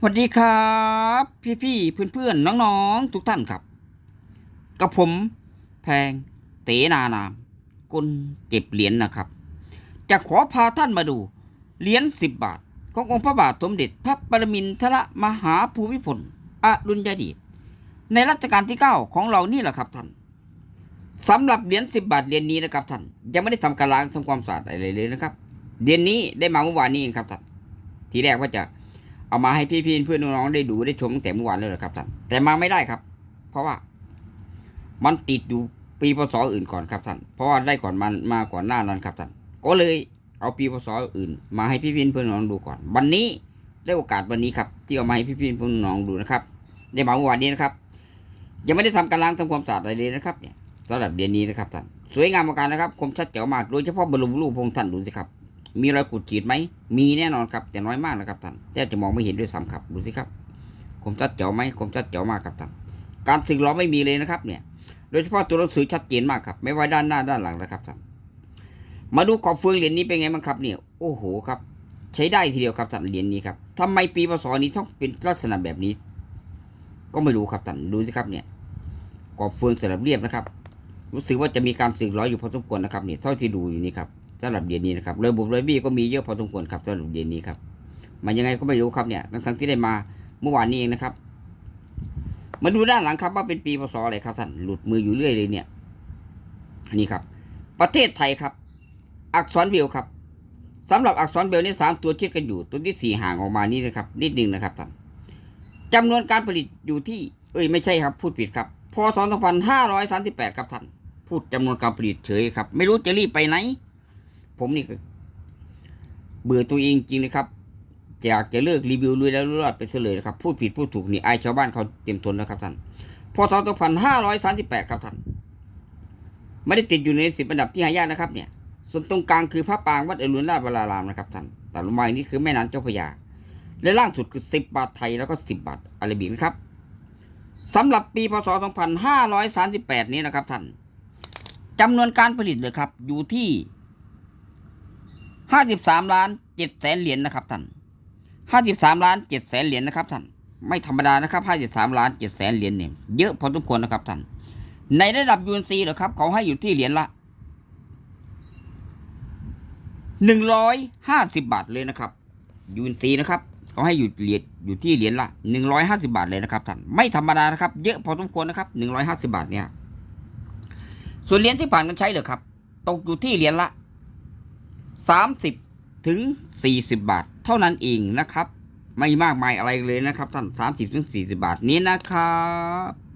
สวัสดีครับ พี่ๆเพื่อนๆน้องๆทุกท่านครับ กับผมแพงเตนานามกุลเก็บเหรียญนะครับ จะขอพาท่านมาดูเหรียญสิบบาท ขององค์พระบาทสมเด็จพระปรมินทรมหาภูมิพลอดุลยเดชในรัชกาลที่เก้าของเรานี่แหละครับท่านสำหรับเหรียญสิบบาทเหรียญนี้นะครับท่านยังไม่ได้ทำการล้างทำความสะอาดอะไรเลยนะครับเหรียญนี้ได้มาเมื่อวานนี้เองครับท่านทีแรกว่าจะ เอามาให้พี่ๆเพื่อนน้องได้ดูได้ชมตั้งแต่เมื่อวานเลยเหรอครับท่าน แต่มาไม่ได้ครับ เพราะว่า มันติดอยู่ปีพศอื่นก่อนครับท่าน เพราะว่าได้ก่อนมันมาก่อนหน้านั้นครับท่าน ก็เลยเอาปีพศอื่น มาให้พี่ๆเพื่อนน้องดูก่อน วันนี้ได้โอกาสวันนี้ครับ ที่เอามาให้พี่ๆเพื่อนน้องดูนะครับ ได้มาเมื่อวานนี้นะครับ ยังไม่ได้ทำการล้างทำความสะอาดอะไรเลยนะครับ เนี่ยสำหรับเดือนนี้นะครับท่าน สวยงามประการนะครับ คมชัดเจ๋วมาก โดยเฉพาะบรมรูปพงค์ท่านดูสิครับ มีรอยขูดขีดไหม มีแน่นอนครับ แต่น้อยมากนะครับท่านแทบจะมองไม่เห็นด้วยซ้ำครับ ดูสิครับคมชัดเจ๋วไหมคมชัดเจ๋วมากครับท่านการสึกล้อไม่มีเลยนะครับ เนี่ย โดยเฉพาะตัวหนังสือชัดเจนมากครับ ไม่ว่าด้านหน้าด้านหลังนะครับท่านมาดูขอบเฟืองเหรียญนี้เป็นไงบ้างครับเนี่ยโอ้โหครับ ใช้ได้ทีเดียวครับท่านเหรียญนี้ครับทำไมปีพศนี้ต้องเป็นลักษณะแบบนี้ ก็ไม่รู้ครับท่านดูสิครับเนี่ยขอบเฟืองสลับเรียบนะครับ รู้สึกว่าจะมีการสึกล้ออยู่พอสมควรนะครับเนี่ยเท่าที่ดูอยู่นี่ครับ สำหรับเดือนนี้นะครับเระบบระบี้ก็มีเยอะพอสมควรครับสำหรับเดือนนี้ครับ มันยังไงก็ไม่รู้ครับเนี่ยทั้งที่ได้มาเมื่อวานนี้เองนะครับ มาดูด้านหลังครับว่าเป็นปีพศอะไรครับท่านหลุดมืออยู่เรื่อยเลยเนี่ยอันนี้ครับ ประเทศไทยครับ อักษรเบลครับสำหรับอักษรเบลนี่สามตัวชิดกันอยู่ตัวที่สี่ห่างออกมานี่นะครับ นิดนึงนะครับท่านจำนวนการผลิตอยู่ที่ เอ้ยไม่ใช่ครับ พูดผิดครับพศ2538 ครับท่าน พูดจำนวนการผลิตเฉยครับ ไม่รู้จะรีบไปไหน ผมนี่เบื่อตัวเองจริงนะครับอยากจะเลิกรีวิวลุยแล้วรอดไปเสียเลยนะครับพูดผิดพูดถูกนี่อายชาวบ้านเขาเต็มทนแล้วครับท่านพศ2538ครับท่านไม่ได้ติดอยู่ในสิบอันดับที่หายากนะครับ เนี่ย ส่วนตรงกลางคือพระปางวัดเอรุณราชวรารามนะครับท่านแต่ลงมาอีกนี่คือแม่น้ำเจ้าพระยา และล่างสุดคือสิบบาทไทยแล้วก็สิบบาทอาราบิกนะครับสำหรับปีพศ2538นี้นะครับท่านจำนวนการผลิตเลยครับ อยู่ที่ 53ล้าน7แสนเหรียญนะครับท่าน53ล้าน7แสนเหรียญนะครับท่านไม่ธรรมดานะครับ53ล้าน7แสนเหรียญเนี่ยเยอะพอสมควรนะครับท่านในระดับยูนซีเหรอครับ เขาให้อยู่ที่เหรียญละ150บาทเลยนะครับยูนซีนะครับเขาให้อยู่เหรียญอยู่ที่เหรียญละ150บาทเลยนะครับท่านไม่ธรรมดานะครับ เยอะพอสมควรนะครับ150บาทเนี่ยส่วนเหรียญที่ผ่านกันใช้เหรอครับ ตกอยู่ที่เหรียญละ 30ถึง40 บาท เท่านั้นเองนะครับ ไม่มากมายอะไรเลยนะครับท่าน30ถึง40 บาทนี้นะครับ